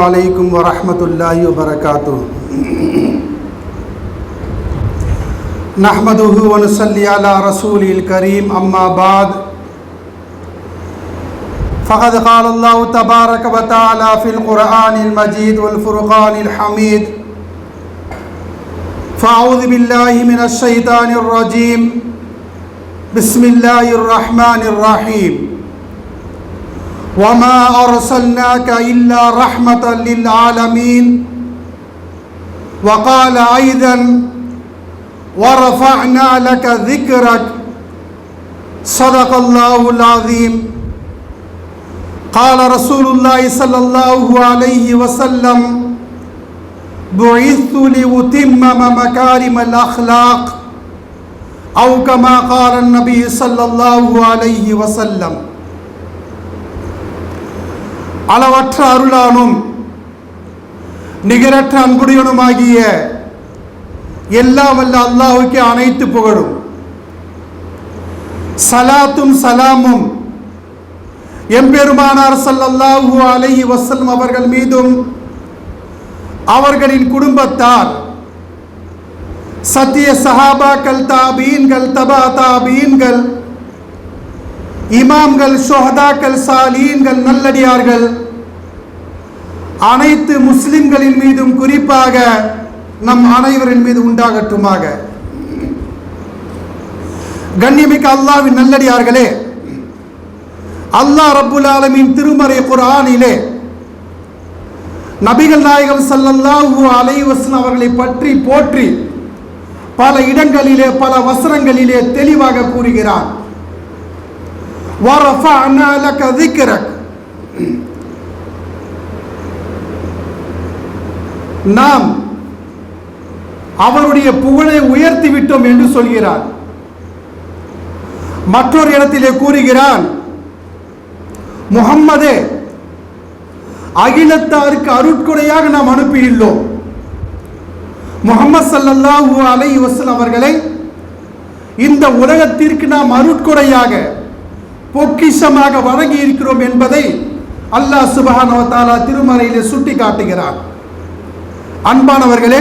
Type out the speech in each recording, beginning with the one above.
عليكم ورحمة الله وبركاته. نحمده ونصلي على رسوله الكريم أما بعد. فقد قال الله تبارك وتعالى في القرآن المجيد والفرقان الحميد فأعوذ بالله من الشيطان الرجيم. بسم الله الرحمن الرحيم. وما أرسلناك إلا رحمة للعالمين وقال أيضا ورفعنا لك ذكرك. صدق الله العظيم. قال رسول الله صلى الله عليه وسلم بعثت لأتمم مكارم الأخلاق. أو كما قال النبي صلى الله عليه وسلم. அளவற்ற அருளானும் நிகரற்ற அன்புடையனுமாகிய எல்லாம் வல்ல அல்லாஹுக்கு அனைத்து புகழும். சலாத்தும் சலாமும் எம்பெருமானார் ஸல்லல்லாஹு அலைஹி வசல்லம் அவர்கள் மீதும் அவர்களின் குடும்பத்தார் சத்திய சஹாபாக்கள் தாபீன்கள் தபா தாபீன்கள் இமாம்கள் ஷோஹதாக்கள் சாலீன்கள் நல்லடியார்கள். அனைத்து முஸ்லிம்களின் மீதும் குறிப்பாக நம் அனைவரின் மீது உண்டாகட்டுமாக. கண்ணியமிக்க அல்லாவின் நல்லடியார்களே அல்லாஹ் ரப்புல் ஆலமின் திருமறை குரானிலே நபிகள் நாயகம் சல்லல்லாஹு அலைவசன் அவர்களை பற்றி போற்றி பல இடங்களிலே பல வசனங்களிலே தெளிவாக கூறுகிறார். وَرَفَعْنَا لَكَ ذِكْرَكَ நாம் அவருடைய புகழை உயர்த்தி விட்டோம் என்று சொல்கிறார் மற்றொரு இடத்திலே கூறுகிறான் முகம்மதே அகிலத்தாருக்கு அருட்கொடையாக நாம் அனுப்பியுள்ளோம் முகமது சல்லல்லாஹு அலைஹி வஸல்லம் அவர்களை இந்த உலகத்திற்கு நாம் அருட்கொடையாக பொக்கிஷமாக வழங்கி இருக்கிறோம் என்பதை அல்லாஹ் சுபஹானவ தாலா திருமறையிலே சுட்டி காட்டுகிறார் அன்பானவர்களே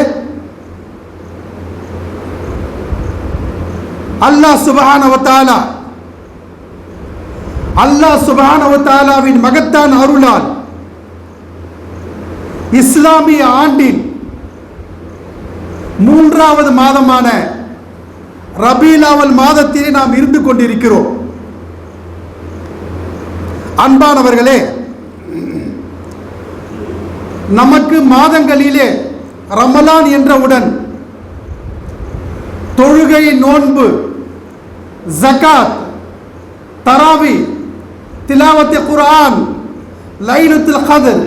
அல்லாஹ் சுபஹானவத்தாலா அல்லாஹ் சுபஹானவ தாலாவின் அருளால் இஸ்லாமிய ஆண்டின் மூன்றாவது மாதமான ரபீலாவல் மாதத்திலே நாம் இருந்து கொண்டிருக்கிறோம். அன்பானவர்களே நமக்கு மாதங்களிலே ரமலான் என்றவுடன் தொழுகை நோன்பு ஜகாத் தராவி திலாவத்தி குர்ஆன் லைலுத்தில் ஹதல்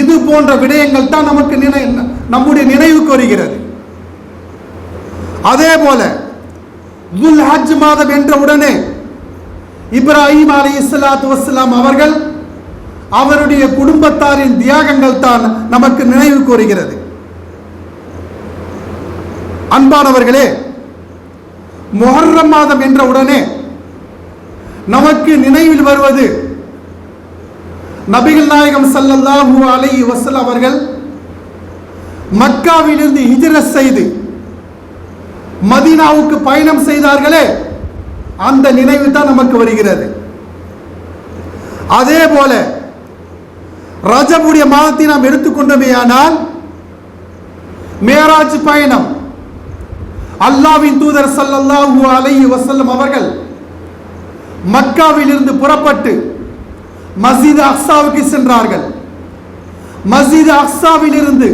இது போன்ற விடயங்கள் தான் நமக்கு நினை நம்முடைய நினைவுக்கு வருகிறது. அதே போல துல் ஹஜ் மாதம் என்ற உடனே இப்ராஹிம் அலி இஸ்லாத்து வஸ்லாம் அவர்கள் அவருடைய குடும்பத்தாரின் தியாகங்கள் தான் நமக்கு நினைவு கூறுகிறது. அன்பானவர்களே மொஹர்ரம் மாதம் என்ற உடனே நமக்கு நினைவில் வருவது நபிகள் நாயகம் சல்லல்லாஹு அலி வசல் அவர்கள் மக்காவிலிருந்து ஹிஜரத் செய்து மதீனாவுக்கு பயணம் செய்தார்களே அந்த நினைவு தான் நமக்கு வருகிறது. அதே போல ரஜபுடைய மாதத்தை நாம் எடுத்துக்கொண்டோமேயானால் மேராஜ் பயணம் அல்லாவின் தூதர் சல்லல்லாஹு அலைஹி வசல்லம் அவர்கள் மக்காவிலிருந்து புறப்பட்டு மஸ்ஜித் அக்ஸாவுக்கு சென்றார்கள். மஸ்ஜித் அக்ஸாவிலிருந்து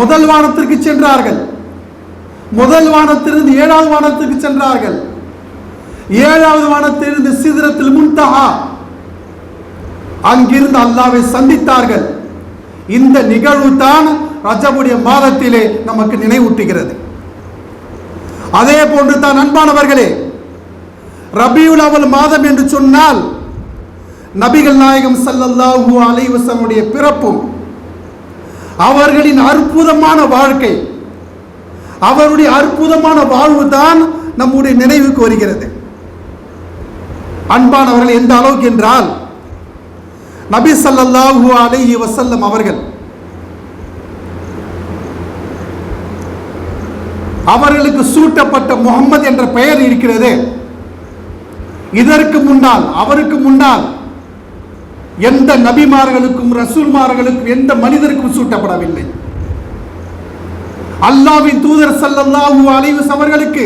முதல் வானத்திற்கு சென்றார்கள். முதல் வானத்திலிருந்து ஏழாவது வானத்திற்கு சென்றார்கள். ஏழாவது வானத்திலிருந்து சிதறத்தில் முன்தஹா அங்கிருந்து அல்லாவை சந்தித்தார்கள். இந்த நிகழ்வு தான் ரஜபுடைய மாதத்திலே நமக்கு நினைவூட்டுகிறது. அதே போன்று தான் அன்பானவர்களே ரபியுல் அவல் மாதம் என்று சொன்னால் நபிகள் நாயகம் சல்லல்லாஹு அலைவசனுடைய பிறப்பும் அவர்களின் அற்புதமான வாழ்க்கை அவருடைய அற்புதமான வாழ்வு தான் நம்முடைய நினைவுக்கு வருகிறது. அன்பானவர்கள் எந்த அளவுக்கு என்றால் நபி ஸல்லல்லாஹு அலி வசல்லம் அவர்கள் அவர்களுக்கு சூட்டப்பட்ட முகம்மது என்ற பெயர் இருக்கிறது. இதற்கு முன்னால் அவருக்கு முன்னால் எந்த நபிமார்களுக்கும் ரசூல்மார்களுக்கும் எந்த மனிதருக்கும் சூட்டப்படவில்லை. அல்லாவின் தூதர் ஸல்லல்லாஹு அலைவஸ் அவர்களுக்கு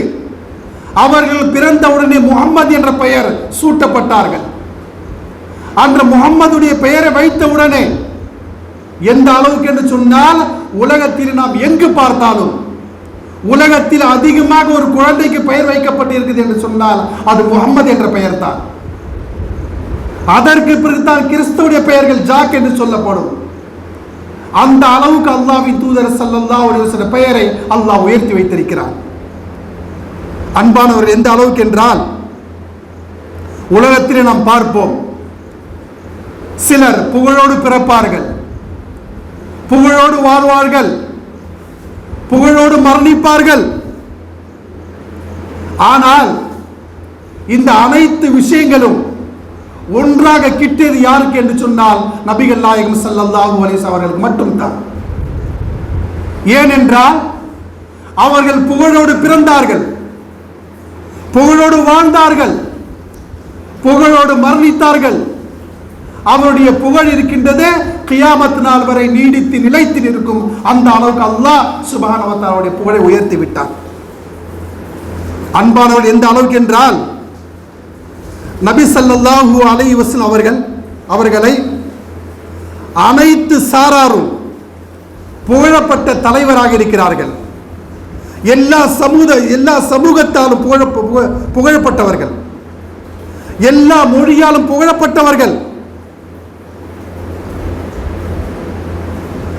அவர்கள் பிறந்தவுடனே முகம்மது என்ற பெயர் சூட்டப்பட்டார்கள். அன்று முகம்மதுடைய பெயரை வைத்தவுடனே எந்த அளவுக்கு என்று சொன்னால் உலகத்தில் நாம் எங்கு பார்த்தாலும் உலகத்தில் அதிகமாக ஒரு குழந்தைக்கு பெயர் வைக்கப்பட்டிருக்குது என்று சொன்னால் அது முகம்மது என்ற பெயர் தான் அதற்கு பிறகுதான் கிறிஸ்துவுடைய பெயர்கள் ஜாக் என்று சொல்லப்படும். அந்த அளவுக்கு அல்லாவின் தூதர் ஸல்லல்லாஹு ஒரு சில பெயரை அல்லாஹ் உயர்த்தி வைத்திருக்கிறார் அன்பானவர் எந்த அளவுக்கு என்றால் உலகத்திலே நாம் பார்ப்போம். சிலர் புகழோடு பிறப்பார்கள். புகழோடு வாழ்வார்கள். புகழோடு மரணிப்பார்கள். ஆனால் இந்த அனைத்து விஷயங்களும் ஒன்றாக கிட்டியது யாருக்கு என்று சொன்னால் நபிகள் நாயகம் ஸல்லல்லாஹு அலைஹி அவர்களுக்கு மட்டும்தான். ஏனென்றால் அவர்கள் புகழோடு பிறந்தார்கள். புகழோடு வாழ்ந்தார்கள். புகழோடு மரணித்தார்கள். அவருடைய புகழ் இருக்கின்றது கியாமத் நாள் வரை நீடித்து நிலைத்து நிற்கும். அந்த அளவுக்கு அல்லாஹ் சுபானவத்தாருடைய புகழை உயர்த்தி விட்டார் அன்பானவர் எந்த அளவுக்கு என்றால் நபி சல்லாஹூ அலை வஸல்லம் அவர்கள் அவர்களை அனைத்து சாராரும் புகழப்பட்ட தலைவராக இருக்கிறார்கள். எல்லா சமூக எல்லா சமூகத்தாலும் புகழ புக- புகழப்பட்டவர்கள். எல்லா மொழியாலும் புகழப்பட்டவர்கள்.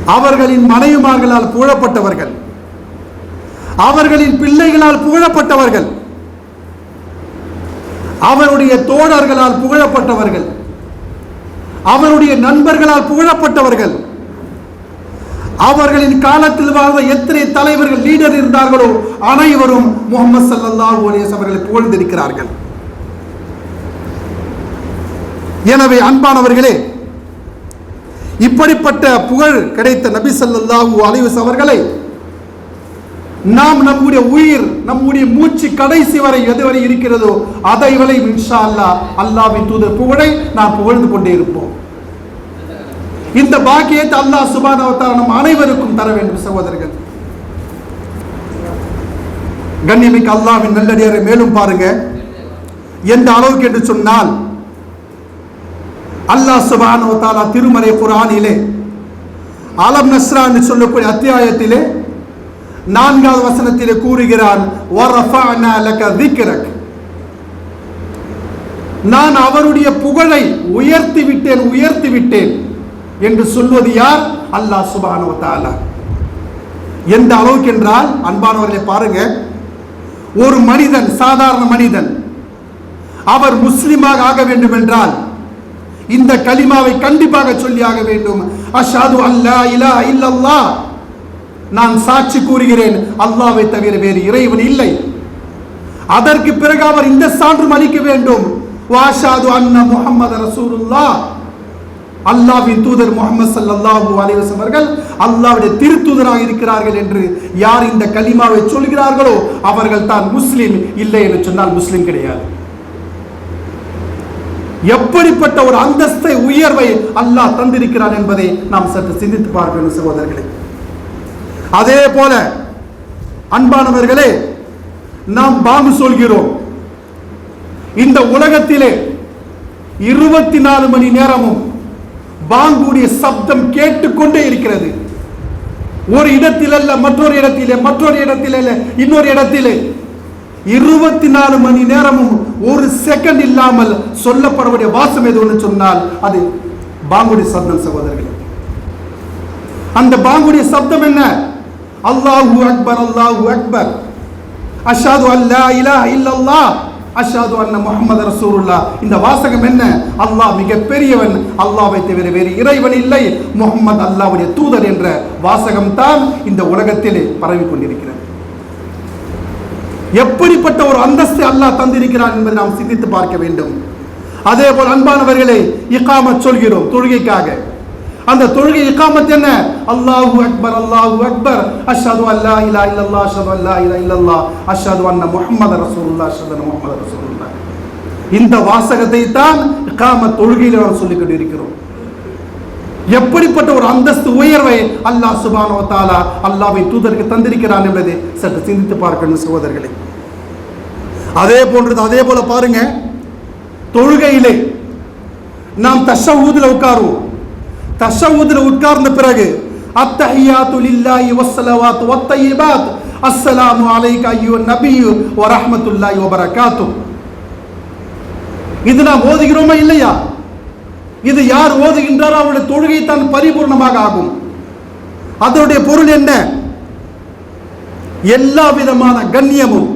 அவர்களின் மனைவிமார்களால் புகழப்பட்டவர்கள். அவர்களின் பிள்ளைகளால் புகழப்பட்டவர்கள். அவருடைய தோழர்களால் புகழப்பட்டவர்கள். அவருடைய நண்பர்களால் புகழப்பட்டவர்கள். அவர்களின் காலத்தில் வாழ்ந்த எத்தனை தலைவர்கள் லீடர் இருந்தார்களோ அனைவரும் முகமது ஸல்லல்லாஹு ஓலியஸ் அவர்களை புகழ்ந்திருக்கிறார்கள். எனவே அன்பானவர்களே இப்படிப்பட்ட புகழ் கிடைத்த நபி ஸல்லல்லாஹு அலிவஸ் அவர்களை நாம் நம்முடைய உயிர் நம்முடைய மூச்சு கடைசி வரை எதுவரை இருக்கிறதோ அதை வரை இன்ஷா அல்லாஹ் அல்லாஹ்வின் தூதர் புகழை நாம் புகழ்ந்து கொண்டே இருப்போம். இந்த பாக்கியத்தை அல்லாஹ் சுபானவத்தால் நம் அனைவருக்கும் தர வேண்டும் சகோதரர்கள். கண்ணியமிக்க அல்லாவின் நல்லடியாரை மேலும் பாருங்க. எந்த அளவுக்கு என்று சொன்னால் அல்லாஹ் சுபானவத்தாலா திருமறை குரானிலே அலம் நஸ்ரா என்று சொல்லக்கூடிய அத்தியாயத்திலே நான்காவது வசனத்திலே கூறுகிறான் நான் அவருடைய புகழை உயர்த்தி விட்டேன் உயர்த்தி விட்டேன். என்று சொல்வது யார்? அல்லாஹ் சுபான வ எந்த அளவுக்கு என்றால் அன்பானவர்களை பாருங்க ஒரு மனிதன் சாதாரண மனிதன் அவர் முஸ்லிமாக ஆக வேண்டும் என்றால் இந்த களிமாவை கண்டிப்பாக சொல்லி ஆக வேண்டும். அஷாது அல்லா இலா இல்லல்லா நான் சாட்சி கூறுகிறேன் அல்லாவை தவிர வேறு இறைவன் இல்லை. அதற்கு பிறகு அவர் இந்த சான்றும் அளிக்க வேண்டும். வாஷாது அண்ணா முகமது ரசூலுல்லா அல்லாவின் தூதர் முகமது சல்லாஹூ அலைஹி அவர்கள் அல்லாவுடைய திருத்தூதராக இருக்கிறார்கள் என்று யார் இந்த கலிமாவை சொல்கிறார்களோ அவர்கள் தான் முஸ்லீம் இல்லை என்று சொன்னால் முஸ்லீம் கிடையாது. எப்படிப்பட்ட ஒரு அந்தஸ்தை உயர்வை அல்லாஹ் தந்திருக்கிறான் என்பதை நாம் சற்று சிந்தித்து பார்க்க வேண்டும் சகோதரர்களே. அதே போல அன்பானவர்களே நாம் பாம்பு சொல்கிறோம். இந்த உலகத்திலே இருபத்தி நாலு மணி நேரமும் பாங்குடைய சப்தம் கேட்டுக்கொண்டே இருக்கிறது. ஒரு இடத்தில் அல்ல மற்றொரு இடத்திலே மற்றொரு இடத்தில் அல்ல இன்னொரு இடத்திலே. இருபத்தி நாலு மணி நேரமும் ஒரு செகண்ட் இல்லாமல் சொல்லப்படக்கூடிய வாசம் எது ஒன்று சொன்னால் அது பாங்குடைய சப்தம் சகோதரர்களே. அந்த பாங்குடைய சப்தம் என்ன? அல்லாஹூ அக்பர் அல்லாஹூ அக்பர். அஷாது அல்லா இலா இல்லல்லா அஷாது அன்ன முகமது ரசூருல்லா இந்த வாசகம் என்ன? அல்லாஹ் மிக பெரியவன் தவிர வேறு இறைவன் இல்லை. முகமது அல்லாஹ்வுடைய தூதர் என்ற வாசகம் தான் இந்த உலகத்திலே பரவி கொண்டிருக்கிறது. எப்படிப்பட்ட ஒரு அந்தஸ்து அல்லாஹ் தந்திருக்கிறான் என்பதை நாம் சிந்தித்து பார்க்க வேண்டும். அதே போல் அன்பானவர்களே இக்காம சொல்கிறோம் தொழுகைக்காக. அந்த தொழுகை இக்காமத் என்ன? அல்லாஹு அக்பர் அல்லாஹு அக்பர். அஷாது அல்லா இலா இல்லல்லா அஷ்ஹது அல்லா இலா இல்லல்லா அஷ்ஹது அன்ன முஹம்மது ரசூலுல்லா அஷ்ஹது அன்ன முஹம்மது ரசூலுல்லா இந்த வாசகத்தை தான் இக்காம தொழுகையில் நாம் சொல்லிக் கொண்டிருக்கிறோம். எப்படிப்பட்ட ஒரு அந்தஸ்து உயர்வை அல்லாஹ் சுபானோ தாலா அல்லாவை தூதருக்கு தந்திருக்கிறான் என்பதை சற்று சிந்தித்து பார்க்கணும் சகோதரர்களே. அதே போன்றது அதே போல பாருங்க. தொழுகையிலே நாம் தஷவூதுல உட்காருவோம். தஷவுதில் உட்கார்ந்த பிறகு அத்தஹியாத்து லில்லாஹி வஸ்ஸலவாத் வத்தய்யிபாத் அஸ்ஸலாமு அலைக ஐயோ நபியு வ ரஹ்மத்துல்லாஹி வ பரக்காத்து இது நாம் ஓதுகிறோமா இல்லையா? இது யார் ஓதுகின்றாரோ அவருடைய தொழுகை தான் பரிபூர்ணமாக ஆகும். அதனுடைய பொருள் என்ன? எல்லா விதமான கண்ணியமும்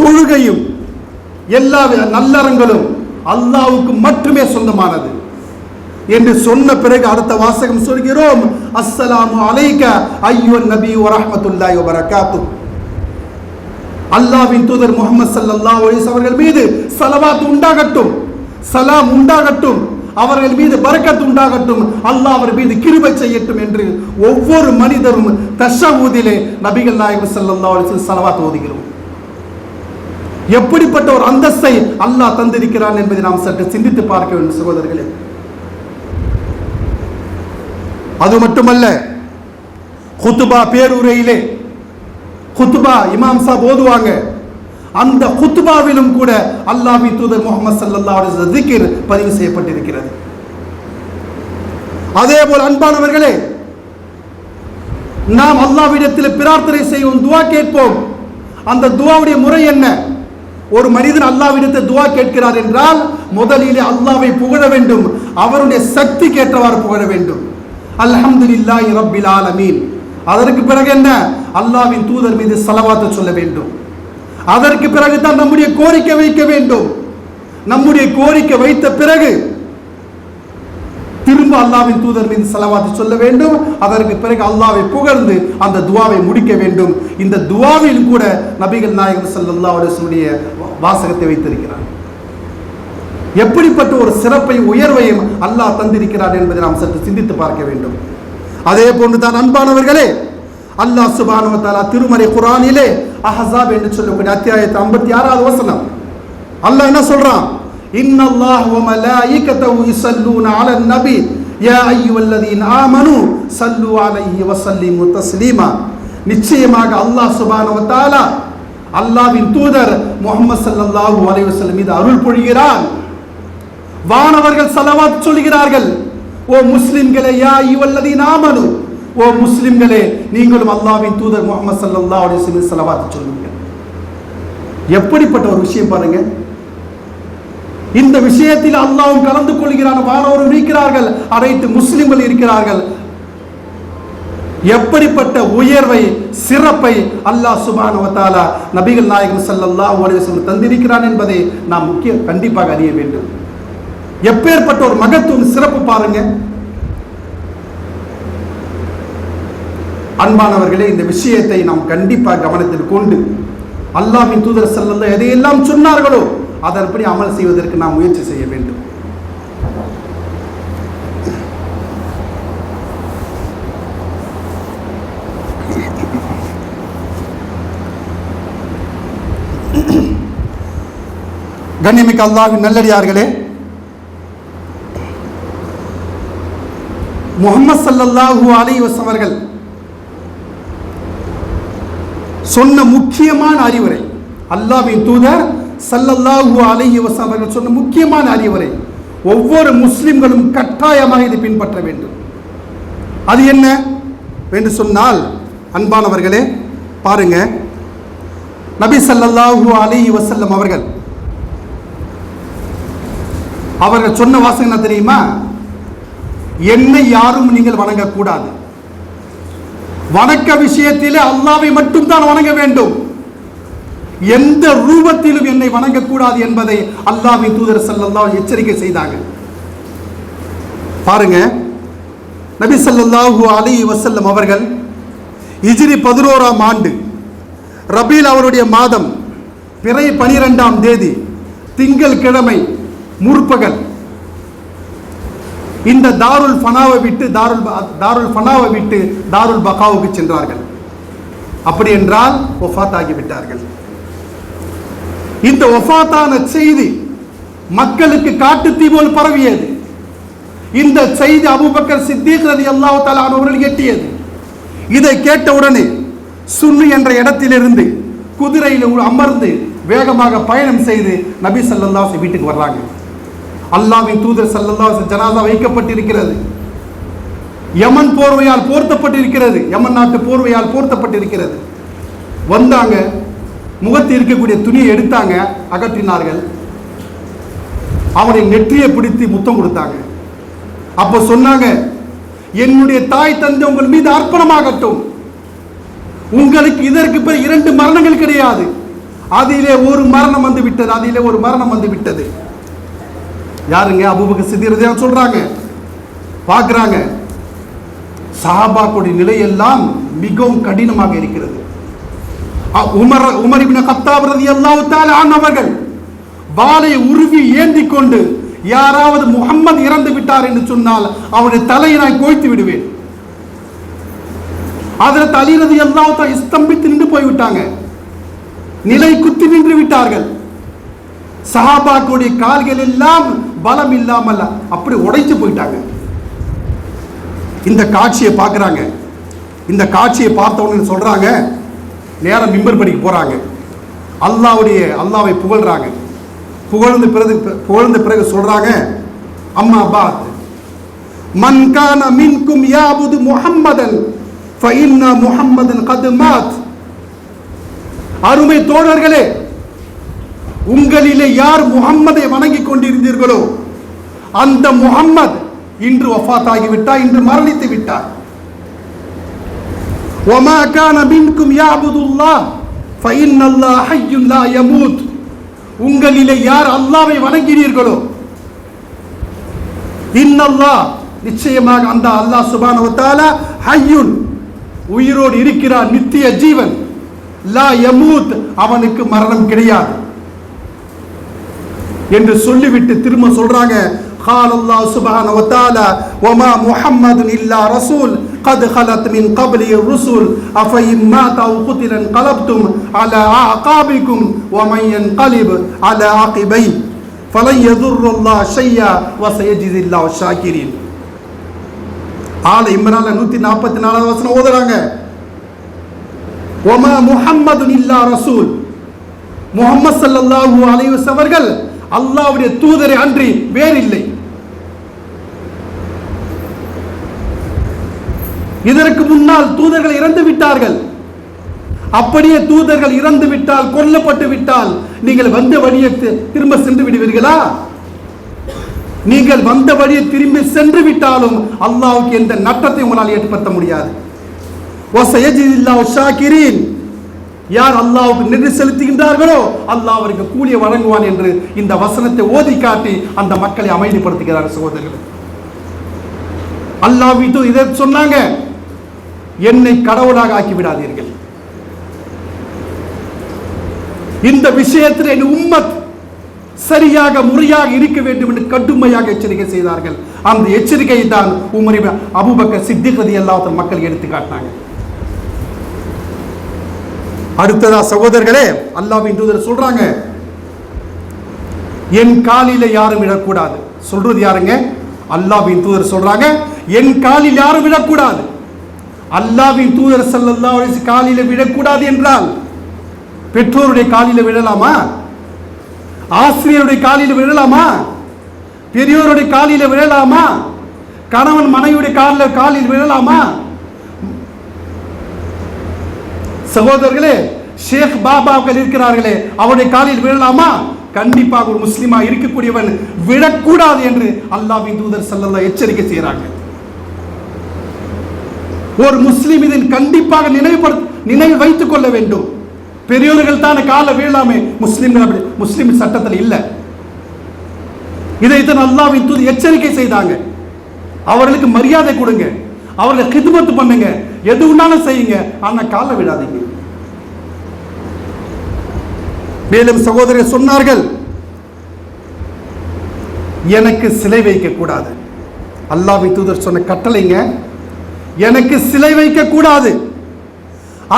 தொழுகையும் எல்லா வித நல்லறங்களும் அல்லாவுக்கு மட்டுமே சொந்தமானது. என்று சொன்ன பிறகு அடுத்த வாசகம் சொல்கிறோம். அஸ்ஸலாமு அலைக ஐயோ நபி வரஹ்மத்துல்லாஹி வரகாத்து அல்லாவின் தூதர் முகமது சல்லா ஒலிஸ் அவர்கள் மீது சலவாத் உண்டாகட்டும் சலாம் உண்டாகட்டும் அவர்கள் மீது பறக்கத்து உண்டாகட்டும் அல்லாஹ் அவர் மீது கிருபை செய்யட்டும் என்று ஒவ்வொரு மனிதரும் தஷவூதிலே நபிகள் நாயகம் ஸல்லல்லாஹு அலைஹி வஸல்லம் ஓதுகிறோம். எப்படிப்பட்ட ஒரு அந்தஸ்தை அல்லாஹ் தந்திருக்கிறான் என்பதை நாம் சற்று சிந்தித்து பார்க்க வேண்டும் சகோதரர்களே. அது மட்டுமல்ல குத்துபா பேருரையிலே குத்துபா இமாம் சாப் ஓதுவாங்க. அந்த குத்துபாவிலும் கூட அல்லாஹ் தூதர் முகமது சல்லல்லாஹு அலைஹி பதிவு செய்யப்பட்டிருக்கிறது. அதே போல் அன்பானவர்களே நாம் அல்லாவிடத்தில் பிரார்த்தனை செய்வோம் துவா கேட்போம். அந்த துவாவுடைய முறை என்ன? ஒரு மனிதன் அல்லாவிடத்தை துவா கேட்கிறார் என்றால் முதலிலே அல்லாவை புகழ வேண்டும் அவருடைய சக்திக்கு ஏற்றவாறு புகழ வேண்டும். அல்ஹம்துலில்லாஹி ரப்பில் ஆலமீன். அதற்கு பிறகு என்ன? அல்லாஹ்வின் தூதர் மீது செலவாத்து சொல்ல வேண்டும். அதற்கு பிறகு தான் நம்முடைய கோரிக்கை வைக்க வேண்டும். நம்முடைய கோரிக்கை வைத்த பிறகு திரும்ப அல்லாவின் தூதர் மீது செலவாத்து சொல்ல வேண்டும். அதற்கு பிறகு அல்லாவை புகழ்ந்து அந்த துவாவை முடிக்க வேண்டும். இந்த துவாவில் கூட நபிகள் நாயகம் ஸல்லல்லாஹு அலைஹி வாசகத்தை வைத்திருக்கிறார். எப்படிப்பட்ட ஒரு சிறப்பை உயர்வையும் அல்லாஹ் தந்திருக்கிறார் என்பதை நாம் சற்று சிந்தித்து பார்க்க வேண்டும். அதே போன்று தான் அன்பானவர்களே அல்லாஹ் சுபானுவ தாலா திருமறை குரானிலே அஹசாப் என்று சொல்லக்கூடிய அத்தியாயத்து ஐம்பத்தி ஆறாவது வசனம். அல்லாஹ் என்ன சொல்றான்? இன்னல்லாஹ் வ மலாயிகத்தஹு யுஸல்லூன அலன் நபி யா அய்யுஹல்லதீன ஆமனு ஸல்லு அலைஹி வ ஸல்லிமு தஸ்லீமா. நிச்சயமாக அல்லாஹ் சுபானுவ தாலா அல்லாஹ்வின் தூதர் முஹம்மது ஸல்லல்லாஹு அலைஹி வஸல்லம் மீது அருள் பொழிகிறான். வானவர்கள் சலவாத் சொல்கிறார்கள் ஓ முஸ்லிம்களே யா இவல்லதி நாமனு ஓ முஸ்லிம்களே நீங்களும் அல்லாஹ்வின் தூதர் முகமது சல்லா அலைஹி சலவாத் ஸலவாத் சொல்லுங்க எப்படிப்பட்ட ஒரு விஷயம் பாருங்க. இந்த விஷயத்தில் அல்லாவும் கலந்து கொள்கிறான் வானவரும் இருக்கிறார்கள் அனைத்து முஸ்லிம்கள் இருக்கிறார்கள். எப்படிப்பட்ட உயர்வை சிறப்பை அல்லாஹ் சுபானுவத்தாலா நபிகள் நாயகம் ஸல்லல்லாஹு அலைஹி தந்திருக்கிறான் என்பதை நாம் முக்கிய கண்டிப்பாக அறிய வேண்டும். எப்பேற்பட்ட ஒரு மகத்துவம் சிறப்பு பாருங்க. அன்பானவர்களே இந்த விஷயத்தை நாம் கண்டிப்பாக கவனத்தில் கொண்டு அல்லாவின் தூதர் செல்லல்ல எதையெல்லாம் சொன்னார்களோ அதன்படி அமல் செய்வதற்கு நாம் முயற்சி செய்ய வேண்டும். கண்ணியமிக்க அல்லாஹ்வின் நல்லடியார்களே முகமது சல்லல்லாஹு அலைஹி அவர்கள் சொன்ன முக்கியமான அறிவுரை அல்லாவின் தூதர் சல்லல்லாஹு அலைஹி அவர்கள் சொன்ன முக்கியமான அறிவுரை ஒவ்வொரு முஸ்லிம்களும் கட்டாயமாக இதை பின்பற்ற வேண்டும். அது என்ன என்று சொன்னால் அன்பானவர்களே பாருங்க. நபி சல்லல்லாஹு அலி வசல்லம் அவர்கள் அவர்கள் சொன்ன வாசகம் என்ன தெரியுமா? என்னை யாரும் நீங்கள் வணங்கக்கூடாது. வணக்க விஷயத்திலே அல்லாவை மட்டும்தான் வணங்க வேண்டும். எந்த ரூபத்திலும் என்னை வணங்கக்கூடாது என்பதை அல்லாவின் தூதர் ஸல்லல்லாஹு எச்சரிக்கை செய்தாங்க பாருங்க நபி சல்லாஹூ அலி வசல்லம் அவர்கள் இஜிரி பதினோராம் ஆண்டு ரபீல் அவருடைய மாதம் பிறை பனிரெண்டாம் தேதி திங்கள் கிழமை முற்பகல் இந்த தாருல் ஃபனாவை விட்டு தாருல் தாருல் ஃபனாவை விட்டு தாருல் பகாவுக்கு சென்றார்கள். அப்படி என்றால் ஒஃபாத் ஆகிவிட்டார்கள் இந்த ஒஃபாத்தான செய்தி மக்களுக்கு காட்டு போல் பரவியது. இந்த செய்தி அபுபக்கர் சித்திக் ரதி அல்லாஹ் அவர்கள் எட்டியது. இதை கேட்ட உடனே சுன்னு என்ற இடத்திலிருந்து குதிரையில் அமர்ந்து வேகமாக பயணம் செய்து நபி ஸல்லல்லாஹு வீட்டுக்கு வர்றாங்க. அல்லாவின் தூதர் சல்லல்லா ஜனாதா வைக்கப்பட்டிருக்கிறது. யமன் போர்வையால் போர்த்தப்பட்டிருக்கிறது. யமன் நாட்டு போர்வையால் போர்த்தப்பட்டிருக்கிறது. வந்தாங்க முகத்தில் இருக்கக்கூடிய துணியை எடுத்தாங்க அகற்றினார்கள். அவனை நெற்றியை பிடித்து முத்தம் கொடுத்தாங்க. அப்ப சொன்னாங்க என்னுடைய தாய் தந்தை உங்கள் மீது அர்ப்பணமாகட்டும். உங்களுக்கு இதற்கு பிறகு இரண்டு மரணங்கள் கிடையாது. அதிலே ஒரு மரணம் வந்து விட்டது அதிலே ஒரு மரணம் வந்து விட்டது. யாருங்க? அபூபக்கர் சித்திரதையா சொல்றாங்க. பார்க்குறாங்க. சஹாபாக்குடைய நிலையெல்லாம் மிகவும் கடினமாக இருக்கிறது. உமர் உமர் இப்னு கத்தாப் ரலியல்லாஹு தஆலா அன்ஹு அவர்கள் வாளை உருவி ஏந்தி கொண்டு யாராவது முகம்மது இறந்து விட்டார் என்று சொன்னால் அவருடைய தலையை நான் கோய்த்து விடுவேன். அதில் தலிரது எல்லாம் ஸ்தம்பித்து நின்று போய்விட்டாங்க நிலை குத்தி நின்று விட்டார்கள். சஹாபாக்குடைய கால்கள் எல்லாம் பலம் இல்லாமல் அப்படி உடைச்சு போயிட்டாங்க. இந்த காட்சியை பார்க்குறாங்க. இந்த காட்சியை பார்த்த சொல்கிறாங்க சொல்றாங்க நேரம் மிம்பர் படிக்க போறாங்க. அல்லாவுடைய அல்லாவை புகழ்றாங்க. புகழ்ந்த பிறகு புகழ்ந்த பிறகு சொல்றாங்க அம்மா பாத் மன்கான மின்கும் யாபுது முஹம்மதன் ஃபஇன்ன முஹம்மதன் கது மாத். அருமை தோழர்களே உங்களிலே யார் முகம்மதை வணங்கிக் கொண்டிருந்தீர்களோ அந்த முகம்மது இன்று வஃபாத் ஆகிவிட்டார் இன்று மரணித்து விட்டார் وما كان منكم يعبد الله فإن الله حي لا يموت உங்களிலே யார் அல்லாவை வணங்கினீர்களோ இன்னல்லாஹ் நிச்சயமாக அந்த அல்லாஹ் சுப்ஹானஹு வ தஆலா ஹய்யுன் உயிரோடு இருக்கிறார் நித்திய ஜீவன் லா யமூத் அவனுக்கு மரணம் கிடையாது என்று சொல்லிவிட்டு திரும்ப சொல்றாங்க قال الله سبحانه وتعالى وما محمد إلا رسول قد خلت من قبله الرسل أفإن مات أو قتل انقلبتم على أعقابكم ومن ينقلب على عقبيه فلن يضر الله شيئا وسيجزي الله الشاكرين ஆல இம்ரான்ல நூத்தி நாற்பத்தி நாலாவது வசனம் ஓதுறாங்க ஒமா முஹம்மது இல்லா ரசூல் முகமது ஸல்லல்லாஹு அலைஹி வஸல்லம் அவர்கள் அல்லாஹ்வுடைய தூதரை அன்றி வேறில்லை. இதற்கு முன்னால் தூதர்கள் இறந்து விட்டார்கள். அப்படியே தூதர்கள் இறந்து விட்டால் கொல்லப்பட்டு விட்டால் நீங்கள் வந்த வழியை திரும்ப சென்று விடுவீர்களா? நீங்கள் வந்த வழியை திரும்பி சென்று விட்டாலும் அல்லாவுக்கு எந்த நட்டத்தை உங்களால் ஏற்படுத்த முடியாது. வசயஜில்லாஹு ஷாக்கிரீன். யார் அல்லாவுக்கு நன்றி செலுத்துகின்றார்களோ அல்லாஹ் அவருக்கு கூலியை வழங்குவான் என்று இந்த வசனத்தை ஓதி காட்டி அந்த மக்களை அமைதிப்படுத்துகிறார் சகோதரர்கள். அல்லாஹ் வீட்டு இதை சொன்னாங்க. என்னை கடவுளாக ஆக்கி விடாதீர்கள் இந்த விஷயத்தில் என் உம்மத் சரியாக முறையாக இருக்க வேண்டும் என்று கடுமையாக எச்சரிக்கை செய்தார்கள். அந்த எச்சரிக்கையை தான் உமரி அபுபக்கர் சித்திகதி எல்லாத்தின் மக்கள் எடுத்து காட்டினாங்க அடுத்ததா சகோதரர்களே அல்லாஹ்வின் தூதர் சொல்றாங்க என் காலில யாரும் விடக்கூடாது சொல்றது யாருங்க? அல்லாவின் தூதர் சொல்றாங்க என் காலில் யாரும் விடக்கூடாது அல்லாவின் தூதர் ஸல்லல்லாஹு காலில விடக்கூடாது என்றால் பெற்றோருடைய காலில விழலாமா? ஆசிரியருடைய காலில விழலாமா? பெரியோருடைய காலில விழலாமா? கணவன் மனைவியுடைய காலில் காலில் விழலாமா? சகோதரர்களே ஷேக் பாபாக்கள் இருக்கிறார்களே அவருடைய காலில் விழலாமா? கண்டிப்பாக ஒரு முஸ்லீமா இருக்கக்கூடியவன் விழக்கூடாது என்று அல்லாஹ்வின் தூதர் ஸல்லல்லாஹு எச்சரிக்கை செய்கிறாங்க. ஒரு முஸ்லீம் இதில் கண்டிப்பாக நினைவுபடு நினைவு வைத்துக் கொள்ள வேண்டும். பெரியோர்கள் தானே கால வீழாமே முஸ்லீம்கள் அப்படி முஸ்லிம் சட்டத்தில் இல்லை. இதை தான் அல்லாவின் தூது எச்சரிக்கை செய்தாங்க. அவர்களுக்கு மரியாதை கொடுங்க. அவர்களை கிதுமத்து பண்ணுங்க. எது உண்டான செய்யுங்க. ஆனால் கால விடாதீங்க. மேலும் சகோதரர் சொன்னார்கள் எனக்கு சிலை வைக்கக்கூடாது அல்லாஹ்வின் தூதர் சொன்ன கட்டளைங்க எனக்கு சிலை வைக்கக்கூடாது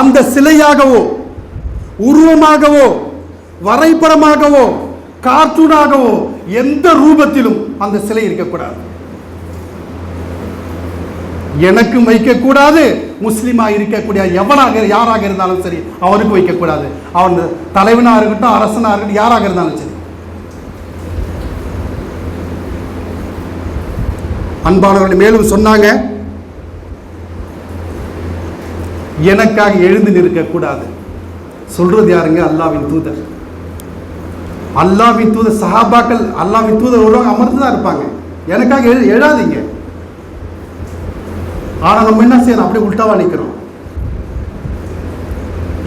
அந்த சிலையாகவோ உருவமாகவோ வரைபடமாகவோ கார்ட்டூனாகவோ எந்த ரூபத்திலும் அந்த சிலை இருக்கக்கூடாது எனக்கும் வைக்கக்கூடாது முஸ்லீமாக இருக்கக்கூடிய எவனாக யாராக இருந்தாலும் சரி அவனுக்கு வைக்கக்கூடாது அவன் தலைவனாக இருக்கட்டும் அரசனாக இருக்கட்டும் யாராக இருந்தாலும் சரி அன்பானவர்கள் மேலும் சொன்னாங்க எனக்காக எழுந்து நிற்கக்கூடாது சொல்றது யாருங்க அல்லாவின் தூதர் அல்லாவின் தூதர் சஹாபாக்கள் அல்லாவின் தூதர் வருவாங்க அமர்ந்து தான் இருப்பாங்க எனக்காக எழு எழாதீங்க ஆனால் நம்ம என்ன செய்யணும் அப்படியே உல்டாவா நிற்கிறோம்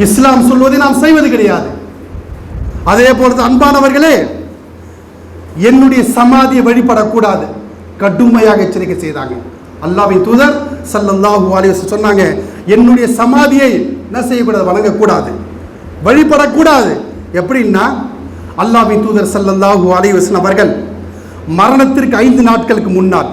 இஸ்லாம் சொல்வதை நாம் செய்வது கிடையாது. அதே போல அன்பானவர்களே என்னுடைய சமாதியை வழிபடக்கூடாது. கடுமையாக எச்சரிக்கை செய்தாங்க. அல்லாவின் தூதர் சல்லல்லாஹு அலைஹி சொன்னாங்க என்னுடைய சமாதியை என்ன செய்யக்கூடாது? வணங்கக்கூடாது. வழிபடக்கூடாது. எப்படின்னா அல்லாவின் தூதர் சல்லல்லாஹு அலைஹி அவர்கள் மரணத்திற்கு ஐந்து நாட்களுக்கு முன்னால்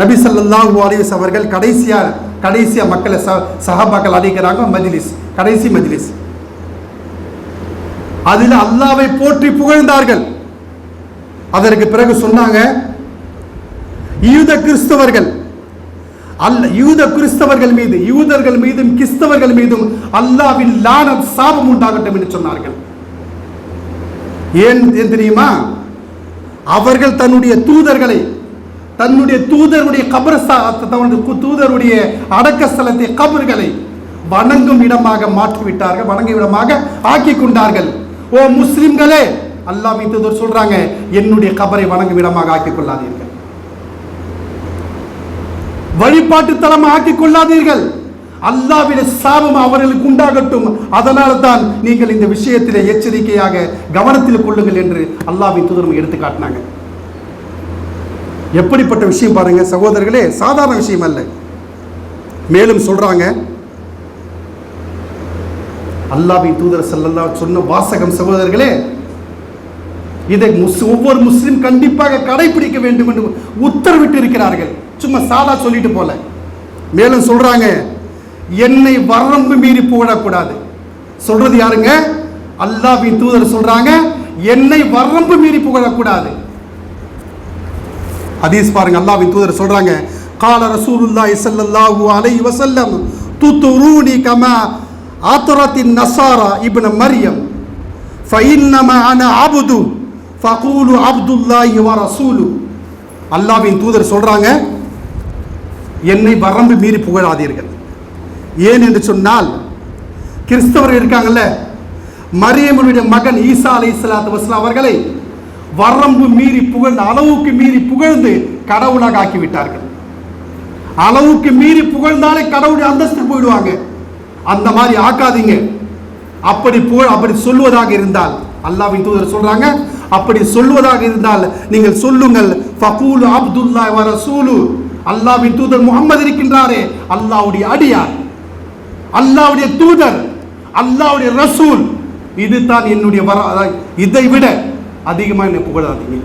நபி ஸல்லல்லாஹு அலைஹி அவர்கள் கடைசியா கடைசியா மக்களை ச சஹாபாக்கள் அழைக்கிறாங்க மஜ்லிஸ் கடைசி மஜ்லிஸ். அதில் அல்லாவை போற்றி புகழ்ந்தார்கள். அதற்கு பிறகு சொன்னாங்க யூத கிறிஸ்தவர்கள் அல்ல யூத கிறிஸ்தவர்கள் மீது யூதர்கள் மீதும் கிறிஸ்தவர்கள் மீதும் அல்லாவின் லானம் சாபம் உண்டாகட்டும் என்று சொன்னார்கள். ஏன் ஏன் தெரியுமா? அவர்கள் தன்னுடைய தூதர்களை தன்னுடைய தூதருடைய கபரஸ்தா தன்னுடைய தூதருடைய அடக்க ஸ்தலத்தை கபர்களை வணங்கும் இடமாக மாற்றிவிட்டார்கள் வணங்கும் இடமாக ஆக்கி கொண்டார்கள். ஓ முஸ்லிம்களே அல்லாஹ் தூதர் சொல்றாங்க என்னுடைய கபரை வணங்கும் இடமாக ஆக்கி கொள்ளாதீர்கள். வழிபாட்டு தலம் ஆக்கிக் கொள்ளாதீர்கள். அல்லாவிட சாபம் அவர்களுக்கு உண்டாகட்டும். அதனால தான் நீங்கள் இந்த விஷயத்தில் எச்சரிக்கையாக கவனத்தில் கொள்ளுங்கள் என்று அல்லாவின் தூதரம் எடுத்து காட்டினாங்க எப்படிப்பட்ட விஷயம் பாருங்க சகோதரர்களே சாதாரண விஷயம் அல்ல. மேலும் சொல்றாங்க அல்லாவின் தூதர் செல்லல்லா சொன்ன வாசகம் சகோதரர்களே இதை முஸ் ஒவ்வொரு முஸ்லீம் கண்டிப்பாக கடைபிடிக்க வேண்டும் என்று உத்தரவிட்டு இருக்கிறார்கள் சும்மா சாதா சொல்லிட்டு போல. மேலும் சொல்றாங்க என்னை வரம்பு மீறி புகழக்கூடாது சொல்றது யாருங்க? அல்லாவின் தூதர் சொல்றாங்க என்னை வரம்பு மீறி புகழக்கூடாது ஹதீஸ் பாருங்க அல்லாவின் தூதர் சொல்றாங்க கால ரசூலுல்லா இசல்லாஹு அலை வசல்லம் தூத்து துதுரூனி கமா ஆத்தரத்தின் நசாரா இப்ன மரியம் ஃபஇன்னமா அன அபுது ஃபகூலு அப்துல்லாஹி வ ரசூலு. அல்லாவின் தூதர் சொல்றாங்க என்னை வரம்பு மீறி புகழாதீர்கள். ஏன் என்று சொன்னால் கிறிஸ்தவர்கள் இருக்காங்கல்ல மரியமனுடைய மகன் ஈசா அலை இஸ்லாத்து வஸ்லாம் அவர்களை வரம்பு மீறி புகழ்ந்து அளவுக்கு மீறி புகழ்ந்து கடவுளாக ஆக்கி விட்டார்கள் அளவுக்கு மீறி புகழ்ந்தாலே கடவுளுடைய அந்தஸ்து போயிடுவாங்க. அந்த மாதிரி ஆக்காதீங்க. அப்படி புகழ் அப்படி சொல்வதாக இருந்தால் அல்லாவின் தூதர் சொல்றாங்க அப்படி சொல்வதாக இருந்தால் நீங்கள் சொல்லுங்கள் ஃபகூலு அப்துல்லா வர ரசூலு. அல்லாஹ்வின் தூதர் முகமது இருக்கின்றாரே அல்லாஹ்வுடைய அடியார். அல்லாவுடைய தூதர் அல்லாவுடைய ரசூல். இதுதான் என்னுடைய வர இதை விட அதிகமாக என்னை புகழாதீங்க.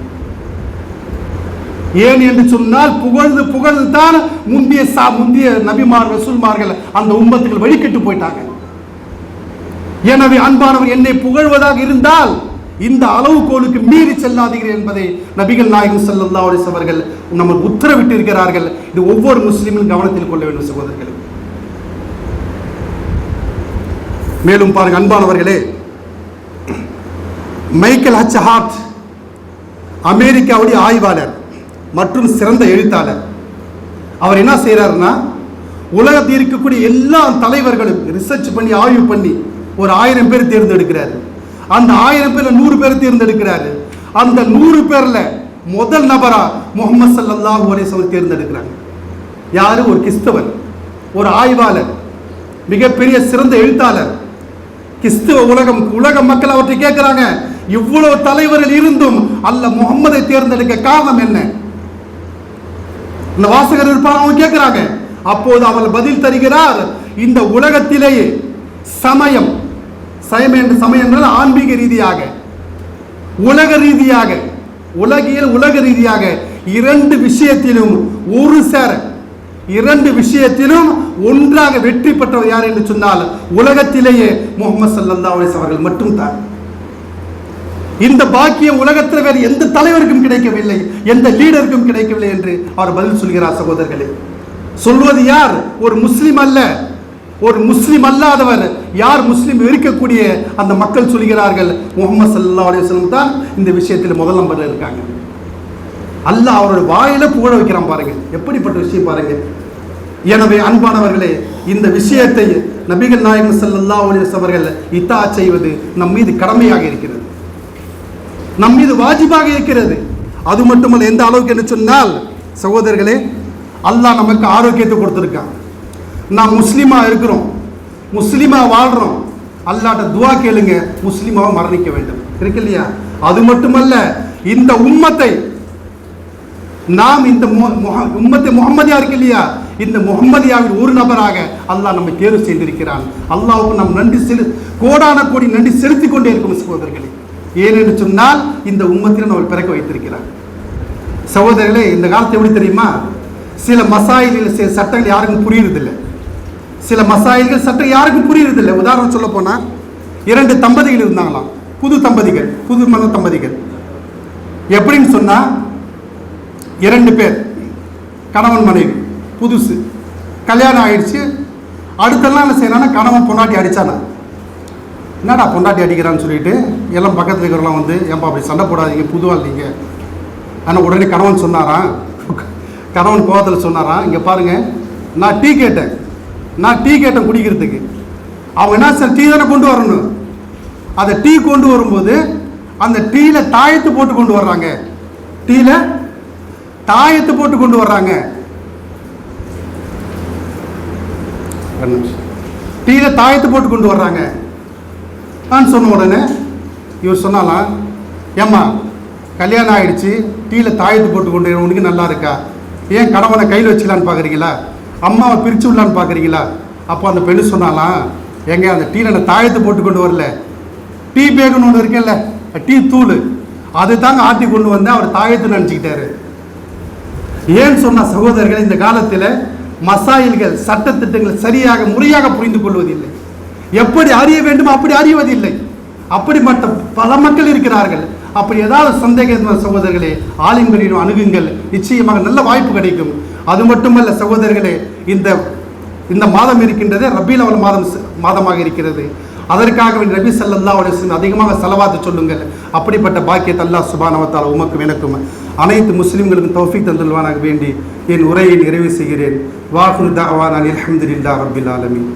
ஏன் என்று சொன்னால் புகழ்ந்து புகழ்ந்து தான் முந்தைய சா முந்தைய நபிமார் வசூல்மார்கள் அந்த உம்பத்துகள் வழிகட்டு போயிட்டாங்க. எனவே அன்பானவர் என்னை புகழ்வதாக இருந்தால் இந்த அளவுகோலுக்கு மீறி செல்லாதீர்கள் என்பதை நபிகள் நாயகம் ஸல்லல்லாஹு அலைஹி அவர்கள் நமக்கு உத்தரவிட்டு இருக்கிறார்கள் இது ஒவ்வொரு முஸ்லீமும் கவனத்தில் கொள்ள வேண்டும் சகோதரர்களே. மேலும் பாருங்க அன்பானவர்களே மைக்கேல் ஹச் ஹார்ட் அமெரிக்காவுடைய ஆய்வாளர் மற்றும் சிறந்த எழுத்தாளர். அவர் என்ன செய்கிறாருன்னா உலகத்தில் இருக்கக்கூடிய எல்லா தலைவர்களும் ரிசர்ச் பண்ணி ஆய்வு பண்ணி ஒரு ஆயிரம் பேர் தேர்ந்தெடுக்கிறாரு. அந்த ஆயிரம் பேரில் நூறு பேர் தேர்ந்தெடுக்கிறாரு. அந்த நூறு பேரில் முதல் நபரா முகமது சல்லாஹ் ஒரேசவர் தேர்ந்தெடுக்கிறாங்க. யார்? ஒரு கிறிஸ்தவர் ஒரு ஆய்வாளர் மிகப்பெரிய சிறந்த எழுத்தாளர். கிறிஸ்துவ உலகம் உலக மக்கள் அவற்றை கேட்குறாங்க இவ்வளவு தலைவர்கள் இருந்தும் அல்ல முகம்மதை தேர்ந்தெடுக்க காரணம் என்ன? இந்த வாசகர் இருப்பாங்க அவங்க கேட்கிறாங்க. அப்போது அவர் பதில் தருகிறார் இந்த உலகத்திலேயே சமயம் சமயம் என்று சமயம் என்றால் ஆன்மீக ரீதியாக உலக ரீதியாக உலகியல் உலக ரீதியாக இரண்டு விஷயத்திலும் ஒரு சேர இரண்டு விஷயத்திலும் ஒன்றாக வெற்றி பெற்றவர் யார் என்று சொன்னால் உலகத்திலேயே முகமது சல்லல்லா அவர்கள் மட்டும்தான். இந்த பாக்கியம் உலகத்தில் வேறு எந்த தலைவருக்கும் கிடைக்கவில்லை எந்த லீடருக்கும் கிடைக்கவில்லை என்று அவர் பதில் சொல்கிறார் சகோதரர்களே. சொல்வது யார்? ஒரு முஸ்லீம் அல்ல. ஒரு முஸ்லீம் அல்லாதவர். யார் முஸ்லீம் இருக்கக்கூடிய அந்த மக்கள் சொல்கிறார்கள் முகமது சல்லா அலுவலம் தான் இந்த விஷயத்தில் முதல் நம்பர் இருக்காங்க. அல்லாஹ் அவரோட வாயில புகழ வைக்கிறான் பாருங்க. எப்படிப்பட்ட விஷயம் பாருங்க. எனவே அன்பானவர்களே இந்த விஷயத்தை நபிகள் நாயகம் ஸல்லல்லாஹு அலைஹி அவர்கள் இத்தா செய்வது நம் மீது கடமையாக இருக்கிறது. நம் மீது வாஜிபாக இருக்கிறது. அது மட்டுமல்ல எந்த அளவுக்கு என்று சொன்னால் சகோதரர்களே அல்லாஹ் நமக்கு ஆரோக்கியத்தை கொடுத்துருக்கான். நாம் முஸ்லீமாக இருக்கிறோம். முஸ்லீமாக வாழ்கிறோம் அல்லாட்ட துவா கேளுங்க. முஸ்லீமாக மரணிக்க வேண்டும். இருக்கு இல்லையா? அது மட்டுமல்ல இந்த உம்மத்தை நாம் இந்த மு- உம்மத்தை முகம்மதியா இருக்கு இல்லையா? இந்த முகம்மதியாவின் ஒரு நபராக அல்லாஹ் நம்மை தேர்வு செய்திருக்கிறான். அல்லாவுக்கு நாம் நன்றி செலு கோடான கோடி நன்றி செலுத்திக் கொண்டே இருக்கும் சகோதரர்களே. ஏனென்று சொன்னால் இந்த உம்மத்தில் அவள் பிறக்க வைத்திருக்கிறார். சகோதரர்களே இந்த காலத்தை எப்படி தெரியுமா? சில மசாயில்கள் சில சட்டங்கள் யாருக்கும் புரியுறதில்லை. சில மசாயில்கள் சட்டம் யாருக்கும் புரியுறதில்லை. உதாரணம் சொல்ல போனால் இரண்டு தம்பதிகள் இருந்தாங்களாம். புது தம்பதிகள் புது மன தம்பதிகள். எப்படின்னு சொன்னால் இரண்டு பேர் கணவன் மனைவி புதுசு. கல்யாணம் ஆயிடுச்சு. அடுத்தெல்லாம் என்ன செய்யணும்னா கணவன் பொண்டாட்டி அடித்தானா என்னடா பொண்டாட்டி அடிக்கிறான்னு சொல்லிட்டு எல்லாம் பக்கத்தில் இருக்கிறவங்களாம் வந்து ஏன்பா அப்படி சண்டை போடாதீங்க புதுவாக இல்லைங்க. ஆனால் உடனே கணவன் சொன்னாராம். கணவன் கோவத்தில் சொன்னாராம் இங்கே பாருங்கள் நான் டீ கேட்டேன். நான் டீ கேட்டேன் குடிக்கிறதுக்கு. அவங்க என்ன சார் டீ தானே கொண்டு வரணும்? அதை டீ கொண்டு வரும்போது அந்த டீயில் தாயத்து போட்டு கொண்டு வர்றாங்க. டீயில் தாயத்து போட்டு கொண்டு வர்றாங்க. டீயில் தாயத்து போட்டு கொண்டு வர்றாங்க. நான் சொன்ன உடனே இவர் சொன்னாலாம் ஏம்மா கல்யாணம் ஆகிடுச்சு டீயில் தாயத்து போட்டு கொண்டு வர உனக்கு நல்லா இருக்கா? ஏன் கணவனை கையில் வச்சுக்கலான்னு பார்க்குறீங்களா அம்மாவை பிரித்து விடலான்னு பார்க்குறீங்களா அப்போ அந்த பெண்ணு சொன்னாலாம் எங்க அந்த டீயில் நான் தாயத்து போட்டு கொண்டு வரல. டீ பேக்குன்னு ஒன்று இருக்குல்ல டீ தூள். அது தாங்க ஆட்டி கொண்டு வந்து அவர் தாயத்து நினச்சிக்கிட்டாரு. ஏன் சொன்ன சகோதரர்கள் இந்த காலத்தில் மசாயில்கள் சட்டத்திட்டங்கள் சரியாக முறையாக புரிந்து கொள்வதில்லை. எப்படி அறிய வேண்டுமோ அப்படி அறிவதில்லை. அப்படிப்பட்ட பல மக்கள் இருக்கிறார்கள். அப்படி ஏதாவது சந்தேகம் சகோதரர்களே ஆலிம்களிடம் அணுகுங்கள். நிச்சயமாக நல்ல வாய்ப்பு கிடைக்கும். அது மட்டுமல்ல சகோதரர்களே இந்த இந்த மாதம் இருக்கின்றதே ரபீல் அவல் மாதம் மாதமாக இருக்கிறது. அதற்காக ரபி நபி ஸல்லல்லாஹு அதிகமாக செலவாத்து சொல்லுங்கள். அப்படிப்பட்ட பாக்கியத்தை அல்லா சுபானவத்தால் உமக்கும் எனக்கும். அனைத்து முஸ்லிம்களுக்கும் தௌஃபிக் தந்துள்வானாக வேண்டி என் உரையை நிறைவு செய்கிறேன். வாஹுர் தாவான் அலி அஹமதுல்லா ரபில் ஆலமின்.